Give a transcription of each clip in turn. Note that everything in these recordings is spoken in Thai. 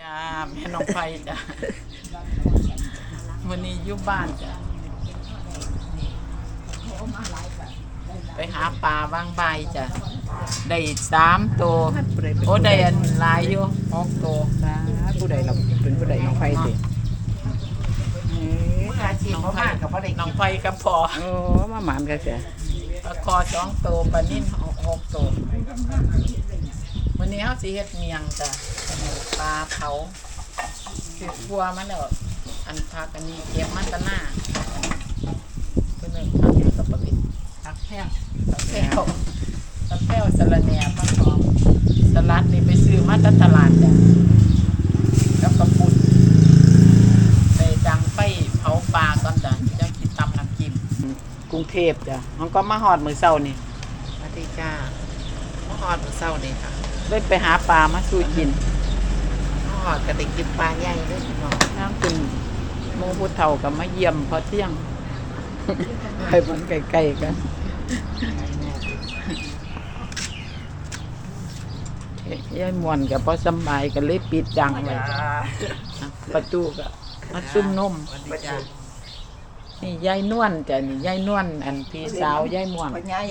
จ้าแม่น้องไฟจ้าวันนี้อยู่บ้านจ้าไปหาปลาบางใบจ้ะได้สามตัวโอ้ได้อันหลายอยู่หกตัวสาผู้ใดเราเป็นผู้ใดน้องไฟสิอาชีพบ่มากกับบ่ได้น้องไฟกับพอโอ้มาหมานกันเสียปลาคอสองตัวปลานิ่นหกหกตัว วันนี้เขาสิเฮ็ดเมียงจ้ะปลาเผาคือบัวมันแล้วอันพักอันนี้เก็บมันตะหน้าเพื่อนเอิ้นพักอย่างกับปลาบิดตักแพ้วตะแพ้วตะแพ้วสะระแหน่ผักหอมสลัดนี่ไปซื้อมาจากตลาดจ้ะแล้วก็ปุ่นไปดังไฟเผาปลาก่อนจ้ะจังสิตำน้ำจิ้มกรุงเทพจ้ะมันก็มาหอดมือเศร้านี่สวัสดีจ้าเมื่อหอดมื้อเช้านี่ค่ะ เลยไปหาปลามาสู้กินเมื่อหอดก็ได้กินปลาใหญ่เด้วยพี่น้องนั่งเป็นหมูผู้เฒ่ากับมาเยี่ยมพอเที่ยง ไปมันใกล้ๆกันเอ๊ะยายมวนกับพอสำบายกันเลยปิดจังเลยประตูก็มาซุ่มนม สวัสดีจ้า นี่ยายนวลจ้ะนี่ยายนวลอันพี่สาวยายม่วงปลาใหญ่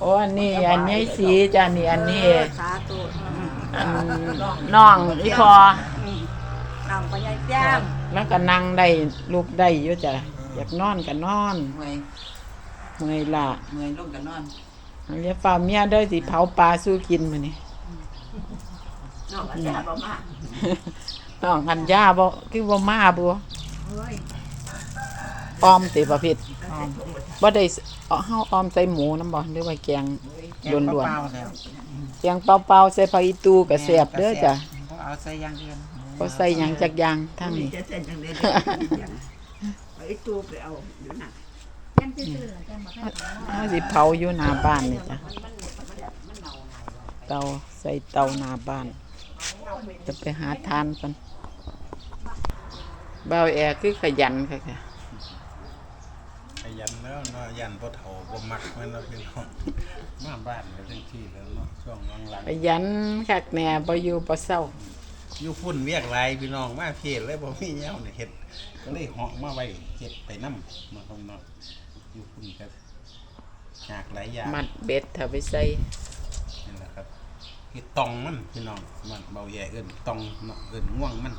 โอ้อันนี้อันนี้สีจ้ะนี่อันนี้สาธุอันน้องอีพอน้องปลาใหญ่แจ้งแล้วก็นั่งได้ลูกได้อยู่จ้ะอยากนอนก็นอนเมื่อยเมื่อยละเมื่อยลงกันนอนอันนี้ฟ้าเมียเด้อสิเผาปลาสู้กินมื้อนี้น้องก็จ้าบ่มากน้องหันยาบ่คือบ่มาบ่เฮ้ย ออมติประเภทบ่ได้เอาเฮาออมใส่หมูนํบ่หรือว่าแกงล้วนเปล่าๆแล้วๆแกงเปล่าๆใส่ผักอีตูก็แซ่บเด้อจ้ะบ่เอาใส่อย่างอื่นบ่ใส่หยังจักอย่างทั้งนี้ จะเส้นจังได๋ไปตู้ไปเอาอยู่น่ะเฮาสิเผาอยู่หน้าบ้านนี่จ้ะเตาใส่เตาหน้าบ้าน จะไปหาทานกันเบาแอร์คือขยันค่ะค่ะข ยันแล้วเนาะยันพ่อเฒ่าบ่มักแม่นเนาะพี่น้องมาบ้านก็จังที่แล้วเนาะช่วงหลังขยันคักแหน่บ่อยู่บ่เศร้าๆอยู่พุ่นเวียกหลายพี่น้องมาเพศเลยบ่มีแนวนี่เฮ็ดก็เลยเหาะมาไว้เฮ็ดไปนำมาคำเนาะอยู่พุ่นก็หากหลายอย่างมัดเบ็ดถ้าไปใส่นี่แหละครับเฮ็ดตองมันพี่น้องมันเบาแย่เอิ้นตองเนาะเอิ้นง่วงมัน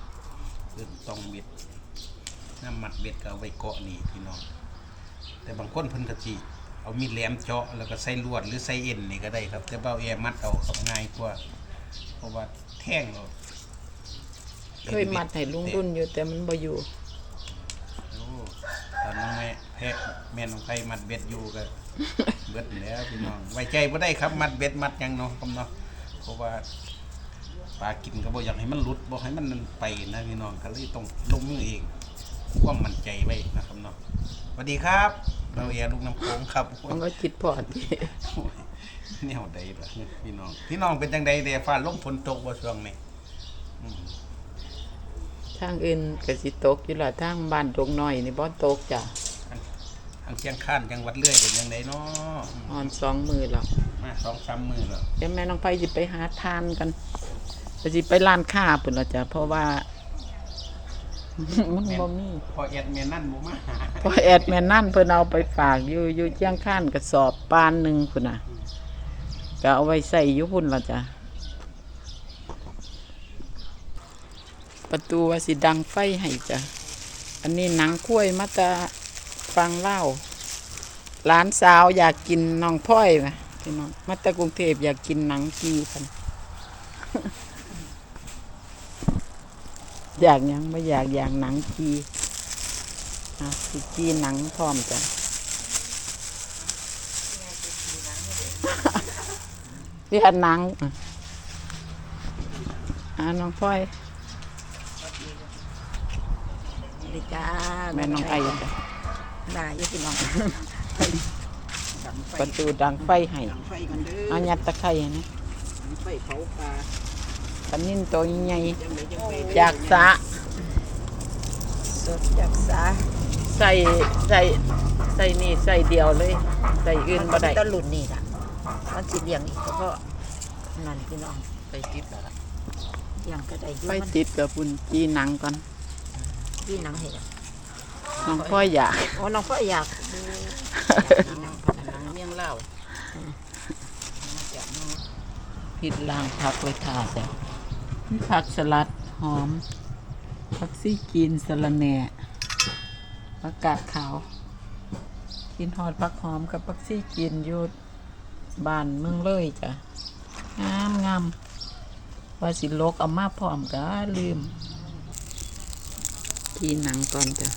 เอิ้นตองเบ็ดน้ำมัดเบ็ดก็เอาไว้เกาะนี่พี่น้อง แต่บางคนเพิ่นก็สิเอามีดแหลมเจาะแล้วก็ใส่ลวดหรือใส่เอ็นนี่ก็ได้ครับ แต่เบาแอมัดเอาครับง่ายกว่า เพราะว่าแท่งเราเคยมัดให้ลุงรุ่นอยู่แต่มันบ่อยู่โอ้ตอนน้องแม่แพะแม่น้องไผมัดเบ็ดอยู่ก็เบิดแล้วพี่น้องไว้ใจบ่ได้ครับ มัดเบ็ดมัดหยังเนาะครับเนาะเพราะว่าปลากินก็บ่อยากให้มันหลุดบ่ให้มันไปนะพี่น้องก็เลยต้องลงมือเอง ความมั่นใจไว้นะครับเนาะสวัสดีครับเบาแอลูกน้ำโขงครับมันก็คิดพอดีโอ้ยแนวใดล่ะพี่น้อง พี่น้องเป็นจังใดเดฟ้าลมฝนตกบ่ช่วงนี้อืมทางอื่นก็สิตกอยู่ล่ะทางบ้านดงน้อยนี่บ่ตกจ้ะทางเชียงคานจังหวัดเรื่อยเป็นจังใดเนาะออนสองมือแล้วมาสองสามมือแล้วเดี๋ยวแม่น้องไผสิไปหาทานกันก็สิไปร้านค้าพุ่นล่ะจ้ะเพราะว่า มันบ่มีพอแอดเมียนั่นบ่มาหาเพราะแอดแม่นั่นเพิ่นเอาไปฝากอยู่อยู่เชียงคานกระสอบปานหนึงพุ่นน่ะก็เอาไว้ใส่อยู่พุ่นล่ะจ้ะประตูว่าสิดังไฟให้จ้ะอันนี้หนังคุ้วยมาจะฟังเล่าหลานสาวอยากกินน้องพ่อยไหมพี่น้องมาจากกรุงเทพอยากกินหนังกีกัน อยากหยังไม่อยากอยากหนังกีอะสิกีหนังพร้อมจ้ะเรียกหนังอะอ่าน้องพ่อยสวัสดีจ้าแม่น้องไอ้จ้ะได้อยู่พี่น้องประตูดังไฟให้ไฟกันเด้อเอายัดตะไคร้นะไฟเผาปลา ปันนินตัวใหญ่จังไดจังไปๆจากสระสดจากสาใส่ใส่ใส่นี่ใส่เดียวเลย ใส่อื่นบ่ได้ต้นหลุนนี่ล่ะมันสิเลี้ยงอีกเพราะนั่นพี่น้องไปติดแล้วล่ะยังก็ได้ไฟติดกับปุ่นจีหนังก่อนพี่หนังเห็นน้องพ่อยอยากโอ้น้องก็อยากหนังเมี่ยงเหล้าพิดล่างผักไว้ทาจ้ะ มีผักสลัดหอมผักซี่กินสะระแหน่ผักกาดขาว กินหอดผักหอมกับผักซี่กินอยู่บ้านเมืองเลยจ้ะงามงามว่าสิลกเอามาพร้อมก็ลืมกีหนังก่อนจ้ะ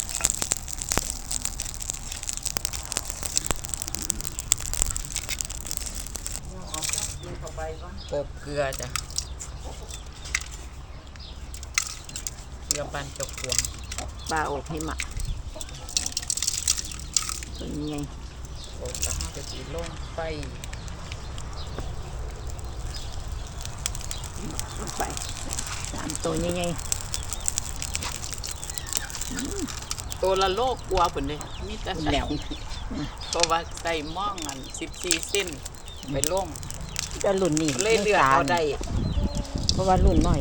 โปบเกลือจ้ะ เกลือปันจกพวงปลาอบหิมะเป็นไงโปบแล้วห้าจะสีลงไฟลงไปสามตัวยังไงตัวละโลกกลัวปุ่นเลยมีแต่ใส่แล้วเพราะว่าใส่หม่องอันสิบสี่เส้นไปลงจะรุ่นนี้เลยเลือกเอาได้ เพราะว่ารุ่นน้อย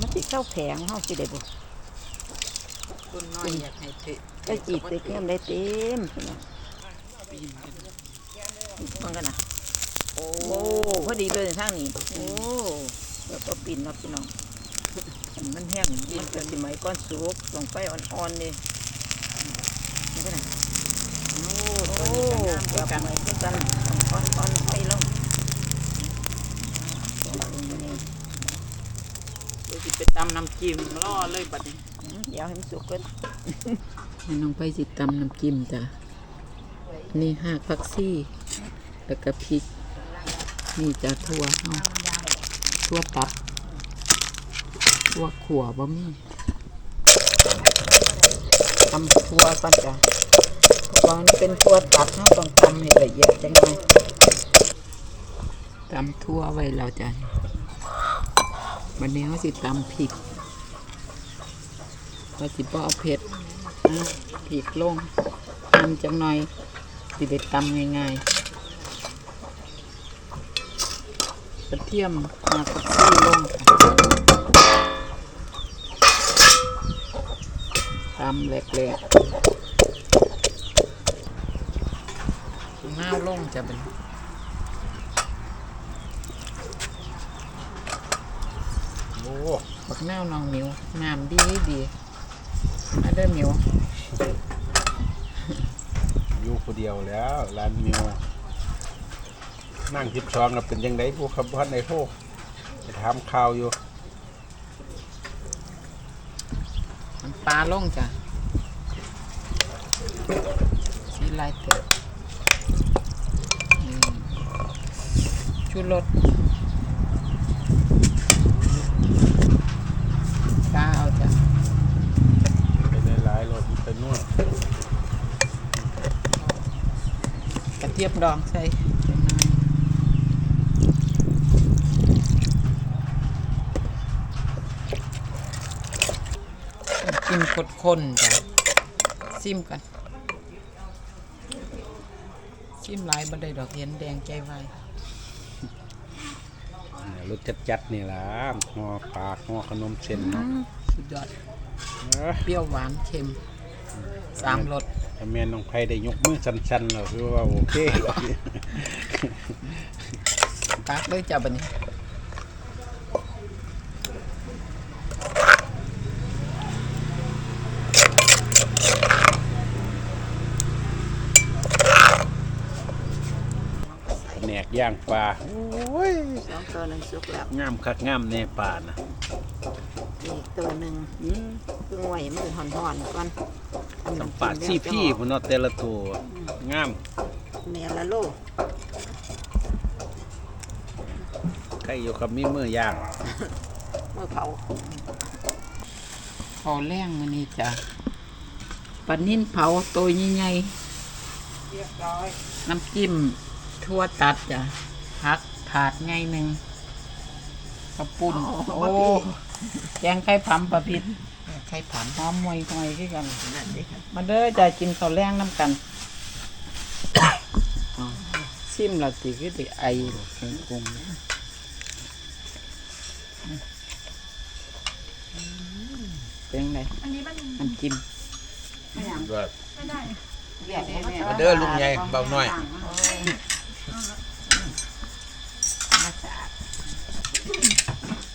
มันติดเข้าแผงเฮาสิได้บ่ คุณน้อยอยากให้เตะได้จีบได้เต็มได้เต็มพี่น้องปีนกันมันกันนะโอ้โอ้พอดีเลยทางนี้โอ้แบบก็ปิ่นเนาะพี่น้องมันแห้งมันเป็นสมัยก้อนสุกลงไปอ่อนๆนี่นี่ก็นะโอ้โอ้แบบใหม่คือกันอ่อนๆไปลงเดี๋ยวสิไปตำน้ำจิ้มล่อเลยบัดนี้เดี๋ยวให้มันสุกก่อนให้น้องไปสิตำน้ำจิ้มจ้ะนี่ห้าผักซี่ แล้วก็พริก นี่จะทั่วเฮาทั่วตับทั่วขัวบ่มีตำทั่วก่อนจ้ะเพราะว่ามันเป็นทั่วตับเฮาต้องตำให้ละเอียดจังหน่อยตำทั่วไว้แล้วจ้ะวันนี้เฮาสิตำพริก เราสิบ่เอาเผ็ดนะพริกลงตำจังหน่อย สิได้ตำง่ายๆกระเทียมมาผักชีลงตำแหลกห้าวลงจะเป็นโอ้บักแนวน้องมิวน้ำดีดี มาเด้อหมิวอยู่คนเดียวแล้วร้านมิวนั่งทิพชองแล้วเป็นยังไงพวกขับพันในพวกไปถามข่าวอยู่มันปลาลงจ้ะสีลายเต๋อนี่ชูรสปลาเอาจ้ะ ไปในหลายๆรถไปนวด กระเทียมดองใส่กินคนๆจ้ะซิมกันซิมหลายบ่ได้ดอกเห็นแดงใจไวายรถจัดๆนี่ล่ะห่อปากห่อขนมเส้นเนาะสุดยอดเอ้อเปรี้ยวหวานเค็ม สามรสถ้าแม่น้องไผได้ยกมือสั่นๆแล้วคือว่าโอเคตักเลยจ้ะบัดนี้แหนกย่างปลาสองตัวหนึงสุกแล้วงามคักงามแน่ปลานะอีกตัวหนึงเพิ่งไหวมันห่อนๆก่อน สัมปาดซี่พี่พุ่นเนาะแต่ละตัวงามแม่ละโลใครอยู่กับมีมือย่าง เมื่อเผาพอแรงมันนี่จ้ะปลานิ่นเผาตัวใหญ่เรียบร้อยๆน้ำจิ้มทั่วตัดจ้ะพักถาดไงหนึ่งกระปุ่นโอ้แกงไข่ผำปลาพิษ ไข่ผำหอมมวยหอยคือกัน นั่นดิค่ะมาเด้อจะกินข้าวแรงน้ำกันอ้าวซิมและติคือติไอคงคงเป็นไงอันนี้มันมันกินไม่ได้เรียกให้แม่มาเด้อลุงใหญ่เบาหน่อยมาสาด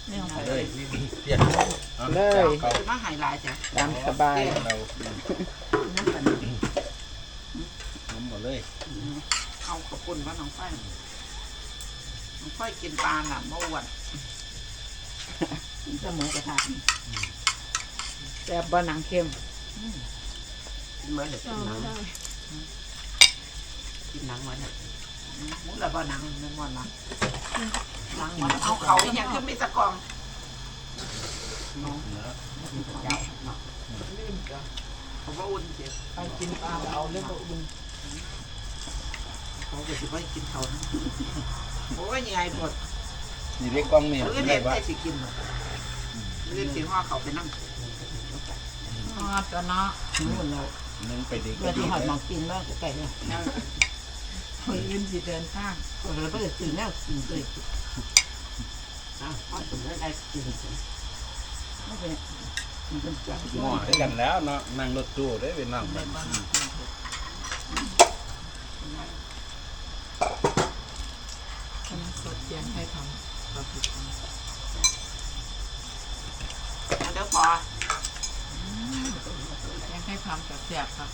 เนี่ยเลยเรียกอา เลยเขามาหายลายจ้ะตามสบายเราน้ำกันน้ำหมดเลย เอากระปุ่นว่าน้องไฟน้องไฟกินปลาหน่ะเมื่อวันกินเสมอกระทะแซ่บบ่หนังเค็มกินเมื่อเด็กก็กินหนัไม่งได้กินหนังวันเนี่ยมุ้งละบ่หนังไม่ม่วนหนังหนังมันเอาเขาอย่างขึ้นมีตะกอง น้องเหนือมีเจ้าเนาะลื่นจ้ะเขาว่าอุ่นเสียไปกินปลาเอาเลยบ่อุ่นเขาก็สิไปกินเขาโอ้ยยังไงปวดนี่เรียกกล้องนี่เรื่องได้เด็กปะได้สิกินหมดเรื่องสิว่าเขาไปนั่งทอดตัวเนะนู่นเรานึงไปดีเพื่อที่หอดมองกินแล้วไก่เนี่ยคนอื่นสิเดินทางเลยก็เลยตื่นแล้วกินเลยอะพอตื่นแล้วได้กิน หม้อให้กันแล้วเนาะนั่งรถตู้ได้เป็นนั่งมันสดเสียงให้ทำก็คือเดี๋ยวพอเสียงให้ทำกับแซ่บครับ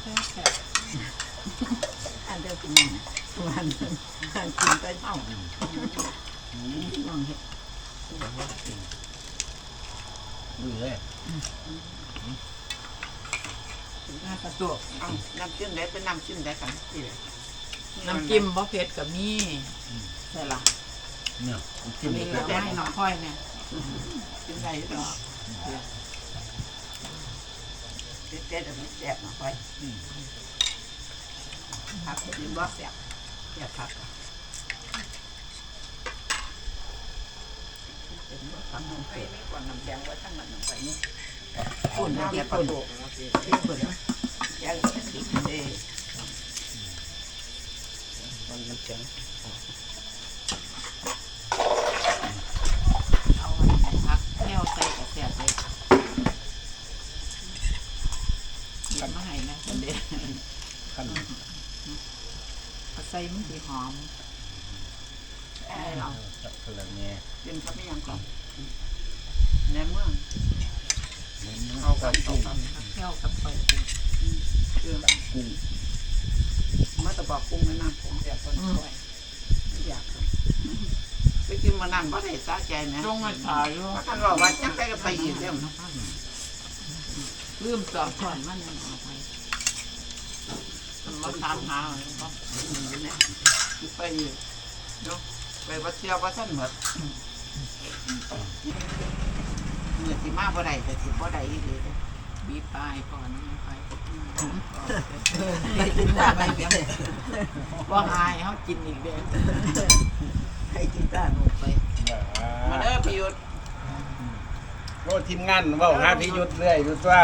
แซ่บแซ่บอันเดียวกินวันอันกินไปเท่าน้องเห็ด มือเลยน้ากระตุกเอาน้ำจิ้มได้เป็นน้ำจิ้มได้กันที่น้ำจิ้มบ่เผ็ดกับมีใช่ล่ะเนี่ยน้ำจิ้มนี่เผ็ก็ดได้น้อค่อยเนี่ยกินได้ดอเด็ดเด็ดแบบนี้แสบมาไปผักกินบ่แสบแสบผัก เป็นบ่ทำน้ำไปมีก่อนน้ำแดงไว้ทั้งนั้นน้ำไปนี่ปุ่นน้ำแกงปุ่นปุ่นแกงกินเด้มันน้ำแข็งเอาไว้พักแนวใส่กับแซ่บเลยหยิบมาให้นะคนเดียวขั้นเอาใส่มันสิหอมให้เราจับกระเนีย กินก็ไม่ยังก่อนในมเมืองเอาไปกุ้งผักแก้วกับไปคืองกุ้งมาตะบอกกุ้งในน้ำผมแสบคนช่วยไม่อยากไปกินมานั่นบ่ได้สาใจไหมจงมาถ่ายอยู่าท่านบอกว่าจังไปก็ไปอีกแล้วลืมตอบถอนมันยังออกไปมาถามหาเลยก็ไปอีกเนาะไปวัดเที่ยววัดท่านหมด เมื่อที่มาบ่ได้แต่ที่บ่ได้อีกเลยบีบปลายก่อนไม่ไปกินได้ไปเพียงว่าหายเขากินอีกเด้อให้กินก้านไปมาเด้อพี่ยุทธโอ้ทีมงานเว่าหาพี่ยุทธเรื่อยยุทธว่า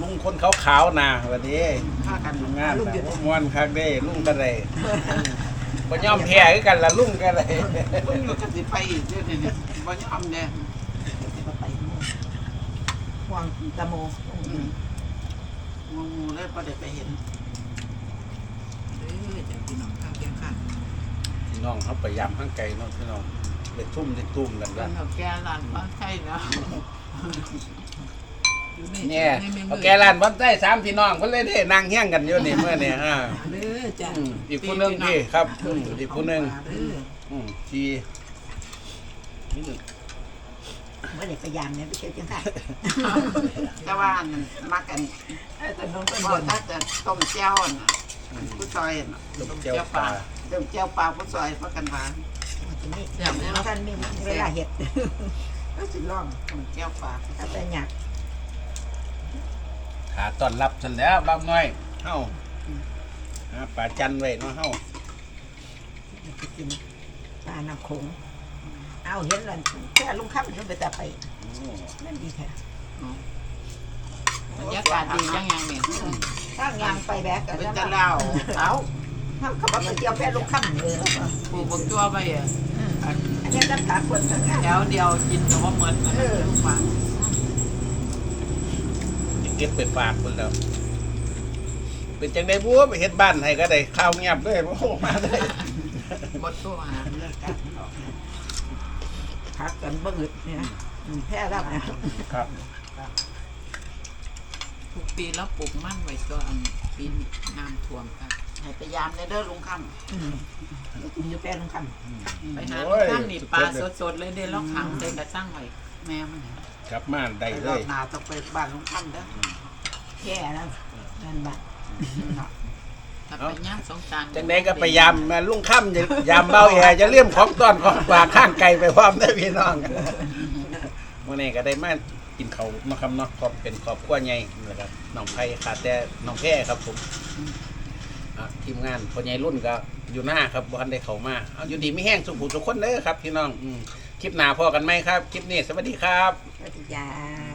ลุงคนขาวๆนะวันนี้ฆ่ากันทีมงานนะโอ้ม่วนคักเด้ลุงกันเลย บ่ยอมแพ้คือกันละลุงกันเลยลุงอยู่ก็สิไปอีกเด้อนี่บ่ยอมแน่ไปห่วงตะโมงูเลยบ่ได้ไปเห็นเด้อจะกินน้องข้างเคียงข้างพี่น้องเขาไปยามข้างไกลเนาะพี่น้องไปทุ่มได้ตุ้มกันกัละนเอาแก้ร้านบ้านไข่แล้ว เนี่ยเอาแกร้านบ้านใต้สามพี่น้องเพิ่นเลยได้นั่งเฮี้ยงกันอยู่นี่เมื่อเนี่ยอ่าเด้อจ้ะอืมอีกผู้หนึงพี่ครับอืมอีกผู้หนึงเด้ออืมที่นี่บ่ได้พยายามเนี่ยไปเที่ยวจังได๋แต่ว่าอันนั้นมักกันแต่น้องก็บ่ถ้าจะต้มแจ่วน่ะผู้ซอยน่ะลูกเจ้าปลาต้มแจ่วปลาผู้ซอยพักกันหวานแซ่บเลยเนาะท่านมีเวลาเห็ดก็สิลองต้มแจ่วปลา ถ้าแต่อยาก ขาต้อนรับฉันแล้วบ้างน้อยเฮาหาปลาจันไว้เนาะเฮากินปลาน้ำโขงเอาเห็นแล้วแค่ลุงค่ำยังไปแต่ไปโอ้นั่นดีแท้บรรยากาศดีจังยังเนี่ยถ้างานไปแบกกันเป็นแล้วจะเล่าเอาทำเขาบอกไปเที่ยวแค่ลุงค่ำเลยแล้วก็ปลูกบักตัวไปอะอันแค่รับตาคนทั้งงานแถวเดียวกินแต่ว่าเหมือนกันลูกฟังเก็บไปฝากคนแล้ว เป็นจังได้บัวไปเฮ็ดบ้านให้ก็ได้ข้าวเงียบด้วยโอ้โหมาได้บดตัวหาพักกันบ่อึดเนี่ยอืมแพ้รับเนี่ยครับทุกปีแล้วปลูกมั่นไว้ตัวอันปีนี้น้ำท่วมค่ะให้พยายามเด้อลุงคำอืมอยู่แป้ลงคไปหาลุงคำนี่ปลาสดๆเลยเด้อล็อกขังเด้กระสร้างไว้แม่มัน กลับมาได้ไปเลรอบย หน้าต้องไปบ้านลุงคำเด้อำแค่นั้นนั่นบัดถ้าไปย่างสงสารจังได้ก็พยายามมาลุงค่ำอย่ายามเบาแอจะเลี่ยมของต้อนของฝากข้างไกลไปพร้อมได้อพี่น้องวันนี้ก็ได้มากินเขาวมาคำเนาะครอบเป็นครอบครัวใหญ่นะครับน้องไผ่ขาดแต่น้องแพร่ครับผมอะทีมงานพ่อใหญ่รุ่นก็อยู่หน้าครับบ้านได้เขามาเอาอยู่ดีไม่แห้งสุขุทุกคนเด้อครับพี่น้องอืม คลิปหน้าพอกันไหมครับ คลิปนี้สวัสดีครับ สวัสดีจ้า